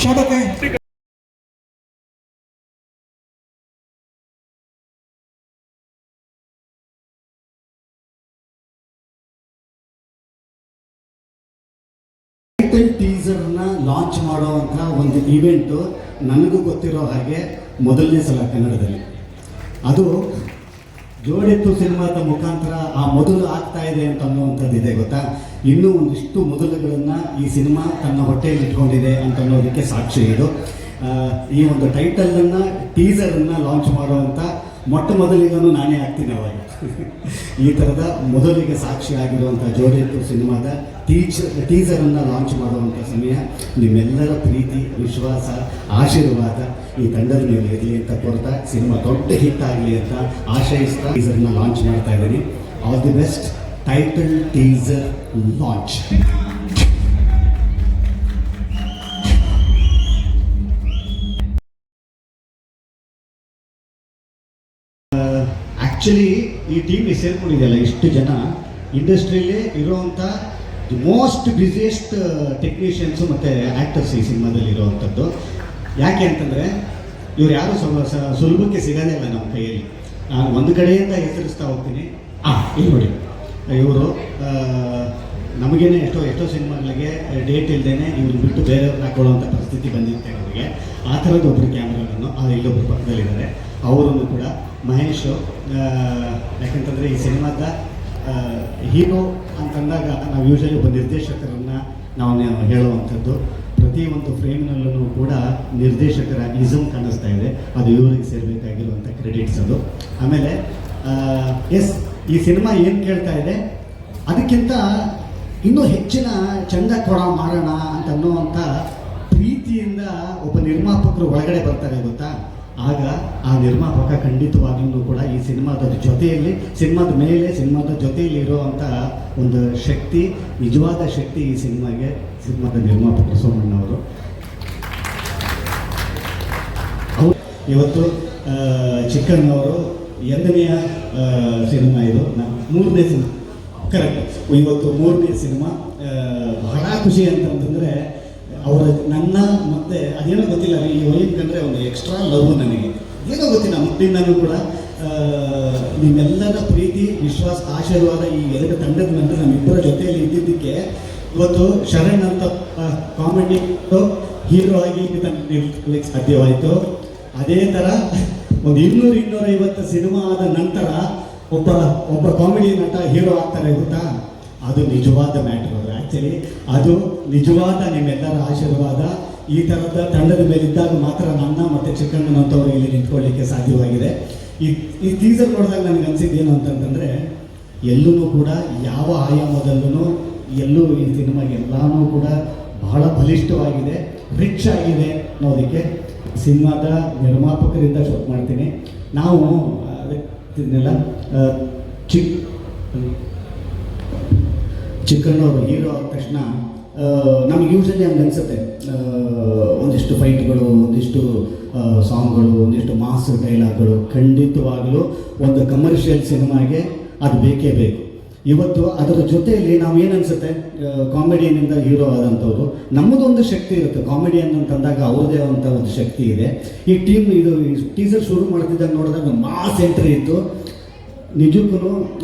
ಶೋಭಕ್ಕೆ title ಟೀಸರ್ನ launch ಮಾಡುವಂಥ ಒಂದು event ನನಗೂ ಗೊತ್ತಿರೋ ಹಾಗೆ ಮೊದಲನೇ ಸಲ ಕನ್ನಡದಲ್ಲಿ. ಅದು ಜೋಡೆತ್ತು ಸಿನಿಮಾದ ಮುಖಾಂತರ ಆ ಮೊದಲು ಆಗ್ತಾ ಇದೆ ಅಂತ ಅನ್ನುವಂಥದ್ದು ಇದೆ ಗೊತ್ತಾ? ಇನ್ನೂ ಒಂದಿಷ್ಟು ಮೊದಲುಗಳನ್ನು ಈ ಸಿನಿಮಾ ತನ್ನ ಹೊಟ್ಟೆಯಲ್ಲಿ ಇಟ್ಕೊಂಡಿದೆ ಅಂತ ಅನ್ನೋದಕ್ಕೆ ಸಾಕ್ಷಿ ಇದು. ಈ ಒಂದು ಟೈಟಲನ್ನು ಟೀಸರನ್ನು ಲಾಂಚ್ ಮಾಡುವಂಥ ಮೊಟ್ಟ ಮೊದಲಿಗನು ನಾನೇ ಆಗ್ತೀನಿ ಅವಾಗ. ಈ ಥರದ ಮೊದಲಿಗೆ ಸಾಕ್ಷಿ ಆಗಿರುವಂಥ ಜೋಡಿಯತ್ತು ಸಿನಿಮಾದ ಟೀಚರ್ ಟೀಸರನ್ನು ಲಾಂಚ್ ಮಾಡುವಂಥ ಸಮಯ, ನಿಮ್ಮೆಲ್ಲರ ಪ್ರೀತಿ, ವಿಶ್ವಾಸ, ಆಶೀರ್ವಾದ ಈ ತಂಡದ ಮೇಲೆ ಇರಲಿ ಅಂತ ಕೊಡ್ತಾ ಸಿನಿಮಾ ದೊಡ್ಡ ಹಿಟ್ ಆಗಲಿ ಅಂತ ಆಶಯಿಸ್ತಾ ಟೀಸರ್ನ ಲಾಂಚ್ ಮಾಡ್ತಾ ಇದ್ದೀನಿ. All the best title teaser launch actually ಈ ಟೀಮ್ಗೆ ಸೇರ್ಕೊಂಡಿದೆಯಲ್ಲ ಇಷ್ಟು ಜನ ಇಂಡಸ್ಟ್ರಿಯಲ್ಲಿ ಇರುವಂಥ ದಿ ಮೋಸ್ಟ್ ಬ್ಯುಸಿಯೆಸ್ಟ್ ಟೆಕ್ನಿಷಿಯನ್ಸು ಮತ್ತು ಆ್ಯಕ್ಟರ್ಸ್ ಈ ಸಿನಿಮಾದಲ್ಲಿ ಇರುವಂಥದ್ದು ಯಾಕೆ ಅಂತಂದರೆ, ಇವ್ರು ಯಾರು ಸುಲಭಕ್ಕೆ ಸಿಗೋದೇ ಇಲ್ಲ ನಮ್ಮ ಕೈಯಲ್ಲಿ. ನಾನು ಒಂದು ಕಡೆಯಿಂದ ಹೆಸರಿಸ್ತಾ ಹೋಗ್ತೀನಿ. ಆ, ಇಲ್ಲಿ ನೋಡಿ. ಇವರು ನಮಗೇನೆ ಎಷ್ಟೋ ಎಷ್ಟೋ ಸಿನಿಮಾಗಳಿಗೆ ಡೇಟ್ ಇಲ್ದೇನೆ ಇವ್ರು ಬಿಟ್ಟು ಬೇರೆಯವ್ರನ್ನ ಹಾಕೊಳ್ಳುವಂಥ ಪರಿಸ್ಥಿತಿ ಬಂದಿರುತ್ತೆ ಅವರಿಗೆ ಆ ಥರದ್ದು ಒಬ್ಬರು ಕ್ಯಾಮ್ರಾಮನ್ನು ಇಲ್ಲೊಬ್ಬರು ಪಕ್ಕದಲ್ಲಿದ್ದಾರೆ. ಅವರನ್ನು ಕೂಡ ಮಹೇಶ್ ಯಾಕಂತಂದರೆ ಈ ಸಿನಿಮಾದ ಹೀರೋ ಅಂತಂದಾಗ ನಾವು ಯೂಶಲಿ ಒಬ್ಬ ನಿರ್ದೇಶಕರನ್ನು ನಾವು ಹೇಳುವಂಥದ್ದು. ಪ್ರತಿಯೊಂದು ಫ್ರೇಮ್ನಲ್ಲೂ ಕೂಡ ನಿರ್ದೇಶಕರ ಇಸಮ್ ಕಾಣಿಸ್ತಾ ಇದೆ. ಅದು ಇವರಿಗೆ ಸೇರಬೇಕಾಗಿರುವಂಥ ಕ್ರೆಡಿಟ್ಸ್ ಅದು. ಆಮೇಲೆ ಎಸ್ ಈ ಸಿನಿಮಾ ಏನು ಕೇಳ್ತಾ ಇದೆ? ಅದಕ್ಕಿಂತ ಇನ್ನೂ ಹೆಚ್ಚಿನ ಚಂದ ಕೊಡ ಮಾಡೋಣ ಅಂತ ಅನ್ನೋವಂಥ ಪ್ರೀತಿಯಿಂದ ಒಬ್ಬ ನಿರ್ಮಾಪಕರು ಒಳಗಡೆ ಬರ್ತಾರೆ, ಗೊತ್ತಾ? ಆಗ ಆ ನಿರ್ಮಾಪಕ ಖಂಡಿತವಾಗಿಯೂ ಕೂಡ ಈ ಸಿನಿಮಾದ ಜೊತೆಯಲ್ಲಿ, ಸಿನಿಮಾದ ಮೇಲೆ, ಸಿನಿಮಾದ ಜೊತೆಯಲ್ಲಿ ಇರುವಂಥ ಒಂದು ಶಕ್ತಿ, ನಿಜವಾದ ಶಕ್ತಿ ಈ ಸಿನಿಮಾಗೆ, ಸಿನಿಮಾದ ನಿರ್ಮಾಪಕ ಸೋಮಣ್ಣ ಅವರು ಇವತ್ತು ಚಿಕ್ಕಣ್ಣವರು ಎರಡನೆಯ ಸಿನಿಮಾ ಇದು. ಮೂರನೇ ಸಿನಿಮಾ. ಕರೆಕ್ಟ್ ಇವತ್ತು ಮೂರನೇ ಸಿನಿಮಾ. ಬಹಳ ಖುಷಿ ಅಂತಂತಂದರೆ ಅವರ ನನ್ನ ಮತ್ತೆ ಅದೇನೋ ಗೊತ್ತಿಲ್ಲ, ಈ ವೈನ್ ಕಂಡ್ರೆ ಒಂದು ಎಕ್ಸ್ಟ್ರಾ ಲವ್ ನನಗೆ. ಏನೋ ಗೊತ್ತಿಲ್ಲ ಮುಟ್ಟಿನಲ್ಲೂ ಕೂಡ ನಿಮ್ಮೆಲ್ಲರ ಪ್ರೀತಿ, ವಿಶ್ವಾಸ, ಆಶೀರ್ವಾದ ಈ ಎರಡು ತಂಡದ ನಂತರ ನಮ್ಮಿಬ್ಬರ ಜೊತೆಯಲ್ಲಿ ಇದ್ದಿದ್ದಕ್ಕೆ ಇವತ್ತು ಶರಣ್ ಅಂತ ಕಾಮಿಡಿ ಹೀರೋ ಆಗಿ ನಿಲ್ಲಿಕ್ಕೆ ಸಾಧ್ಯವಾಯಿತು. ಅದೇ ಥರ ಒಂದು ಇನ್ನೂರು ಇನ್ನೂರೈವತ್ತು ಸಿನಿಮಾ ಆದ ನಂತರ ಒಬ್ಬ ಒಬ್ಬ ಕಾಮಿಡಿ ನಟ ಹೀರೋ ಆಗ್ತಾರೆ ಗೊತ್ತಾ? ಅದು ನಿಜವಾದ ಮ್ಯಾಟ್ರ್ ಅದು ಆ್ಯಕ್ಚುಲಿ ಅದು ನಿಜವಾದ ನಿಮ್ಮೆಲ್ಲರ ಆಶೀರ್ವಾದ. ಈ ಥರದ ತಂಡದ ಮೇಲಿದ್ದಾಗ ಮಾತ್ರ ನನ್ನ ಮತ್ತು ಚಿಕ್ಕಣ್ಣನಂಥವ್ರು ಇಲ್ಲಿ ನಿಂತ್ಕೊಳ್ಳಿಕ್ಕೆ ಸಾಧ್ಯವಾಗಿದೆ. ಈ ಈ ಟೀಸರ್ ನೋಡಿದಾಗ ನನಗೆ ಅನಿಸಿದ್ದು ಏನು ಅಂತಂತಂದರೆ ಎಲ್ಲೂ ಕೂಡ ಯಾವ ಆಯಾಮದಲ್ಲೂ, ಎಲ್ಲೂ ಈ ಸಿನಿಮಾ ಎಲ್ಲನೂ ಕೂಡ ಬಹಳ ಬಲಿಷ್ಠವಾಗಿದೆ ರಿಚ್ ಆಗಿದೆ ಅನ್ನೋದಕ್ಕೆ ಸಿನಿಮಾದ ನಿರ್ಮಾಪಕರಿಂದ ಶೋಕ್ ಮಾಡ್ತೀನಿ. ನಾವು ಅದನ್ನೆಲ್ಲ ಚಿಕ್ ಚಿಕ್ಕಣ್ಣವರು ಹೀರೋ ಆದ ತಕ್ಷಣ ನಮ್ಗೆ ಯೂಶಲಿ ಹಂಗೆ ಅನಿಸುತ್ತೆ. ಒಂದಿಷ್ಟು ಫೈಟ್ಗಳು ಒಂದಿಷ್ಟು ಸಾಂಗ್ಗಳು ಒಂದಿಷ್ಟು ಮಾಸ್ ಡೈಲಾಗ್ಗಳು ಖಂಡಿತವಾಗಲೂ ಒಂದು ಕಮರ್ಷಿಯಲ್ ಸಿನಿಮಾಗೆ ಅದು ಬೇಕೇ ಬೇಕು. ಇವತ್ತು ಅದರ ಜೊತೆಯಲ್ಲಿ ನಾವು ಏನು ಅನಿಸುತ್ತೆ? ಕಾಮಿಡಿಯನ್ನಿಂದ ಹೀರೋ ಆದಂಥವ್ರು ನಮ್ಮದೊಂದು ಶಕ್ತಿ ಇರುತ್ತೆ. ಕಾಮಿಡಿಯನ್ ಅಂತಂದಾಗ ಅವ್ರದೇ ಅಂತ ಒಂದು ಶಕ್ತಿ ಇದೆ. ಈ ಟೀಮ್ ಇದು ಟೀಸರ್ ಶುರು ಮಾಡ್ತಿದ್ದಾಗ ನೋಡಿದಾಗ ಮಾಸ್ ಎಂಟ್ರಿ ಇತ್ತು. ನಿಜಕ್ಕೂ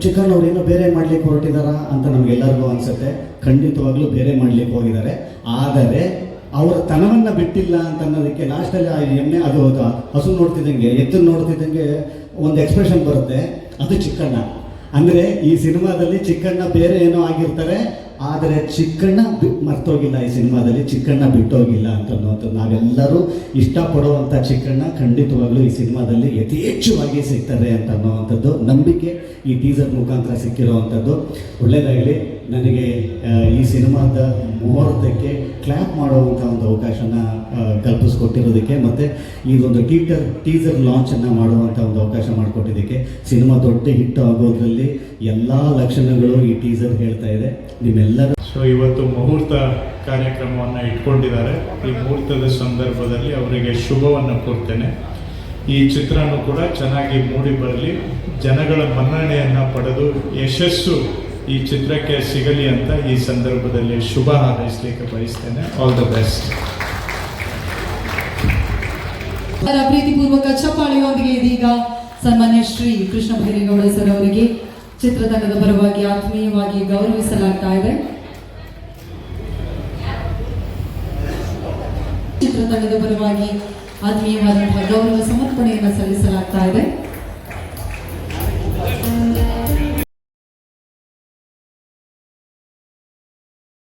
ಚಿಕನ್ ಅವ್ರು ಬೇರೆ ಮಾಡ್ಲಿಕ್ಕೆ ಹೊರಟಿದ್ದಾರಾ ಅಂತ ನಮಗೆಲ್ಲರಿಗೂ ಅನಿಸುತ್ತೆ. ಖಂಡಿತವಾಗ್ಲೂ ಬೇರೆ ಮಾಡ್ಲಿಕ್ಕೆ ಹೋಗಿದ್ದಾರೆ. ಆದರೆ, ಅವರ ತನವನ್ನು ಬಿಟ್ಟಿಲ್ಲ ಅಂತ ಅನ್ನೋದಕ್ಕೆ ಲಾಸ್ಟಲ್ಲಿ ಆ ಎಮ್ಮೆ ಅದು ಹಸು ನೋಡ್ತಿದ್ದಂಗೆ ಎತ್ತು ನೋಡ್ತಿದ್ದಂಗೆ ಒಂದು ಎಕ್ಸ್ಪ್ರೆಷನ್ ಬರುತ್ತೆ. ಅದು ಚಿಕ್ಕಣ್ಣ. ಅಂದರೆ ಈ ಸಿನಿಮಾದಲ್ಲಿ ಚಿಕ್ಕಣ್ಣ ಬೇರೆ ಏನೋ ಆಗಿರ್ತಾರೆ. ಆದರೆ ಚಿಕ್ಕಣ್ಣ ಮರ್ತೋಗಿಲ್ಲ ಈ ಸಿನಿಮಾದಲ್ಲಿ, ಚಿಕ್ಕಣ್ಣ ಬಿಟ್ಟೋಗಿಲ್ಲ ಅಂತ ಅನ್ನೋದು ನಾವೆಲ್ಲರೂ ಇಷ್ಟಪಡುವಂಥ ಚಿಕ್ಕಣ್ಣ ಖಂಡಿತವಾಗ್ಲೂ ಈ ಸಿನಿಮಾದಲ್ಲಿ ಯಥೇಚ್ಛವಾಗಿ ಸಿಗ್ತಾರೆ ಅಂತ ಅನ್ನೋವಂಥದ್ದು ನಂಬಿಕೆ ಈ ಟೀಸರ್ ಮುಖಾಂತರ ಸಿಕ್ಕಿರುವಂಥದ್ದು ಒಳ್ಳೆಯದಾಗಲಿ ನನಗೆ ಈ ಸಿನಿಮಾದ ಮುಹೂರ್ತಕ್ಕೆ ಕ್ಲ್ಯಾಪ್ ಮಾಡುವಂಥ ಒಂದು ಅವಕಾಶನ ಕಲ್ಪಿಸ್ಕೊಟ್ಟಿರೋದಕ್ಕೆ ಮತ್ತು ಇದೊಂದು ಟೀಟರ್ ಟೀಸರ್ ಲಾಂಚನ್ನು ಮಾಡುವಂಥ ಒಂದು ಅವಕಾಶ ಮಾಡಿಕೊಟ್ಟಿದ್ದಕ್ಕೆ ಸಿನಿಮಾ ದೊಡ್ಡ ಹಿಟ್ ಆಗೋದ್ರಲ್ಲಿ ಎಲ್ಲ ಲಕ್ಷಣಗಳು ಈ ಟೀಸರ್ ಹೇಳ್ತಾ ಇದೆ. ನಿಮ್ಮೆಲ್ಲರೂ ಸೊ ಇವತ್ತು ಮುಹೂರ್ತ ಕಾರ್ಯಕ್ರಮವನ್ನು ಇಟ್ಕೊಂಡಿದ್ದಾರೆ. ಈ ಮುಹೂರ್ತದ ಸಂದರ್ಭದಲ್ಲಿ ಅವರಿಗೆ ಶುಭವನ್ನು ಕೊಡ್ತೇನೆ ಈ ಚಿತ್ರನೂ ಕೂಡ ಚೆನ್ನಾಗಿ ಮೂಡಿ ಬರಲಿ. ಜನಗಳ ಮನ್ನಣೆಯನ್ನು ಪಡೆದು ಯಶಸ್ಸು ಈ ಚಿತ್ರಕ್ಕೆ ಸಿಗಲಿ ಅಂತ ಈ ಸಂದರ್ಭದಲ್ಲಿ ಶುಭ ಹಾರೈಸಲಿಕ್ಕೆ ಬಯಸ್ತೇನೆ. ಆಲ್ ದ ಬೆಸ್ಟ್ ಪ್ರೀತಿಪೂರ್ವಕ ಚಪ್ಪಾಳಿಯೊಂದಿಗೆ ಇದೀಗ ಸನ್ಮಾನ್ಯ ಶ್ರೀ ಕೃಷ್ಣ ಭೈರೇಗೌಡ ಸರ್ ಅವರಿಗೆ ಚಿತ್ರತಂಡದ ಪರವಾಗಿ ಆತ್ಮೀಯವಾಗಿ ಗೌರವಿಸಲಾಗ್ತಾ ಇದೆ. ಚಿತ್ರತಂಡದ ಪರವಾಗಿ ಆತ್ಮೀಯವಾದಂತಹ ಗೌರವ ಸಮರ್ಪಣೆಯನ್ನು ಸಲ್ಲಿಸಲಾಗ್ತಾ ಇದೆ.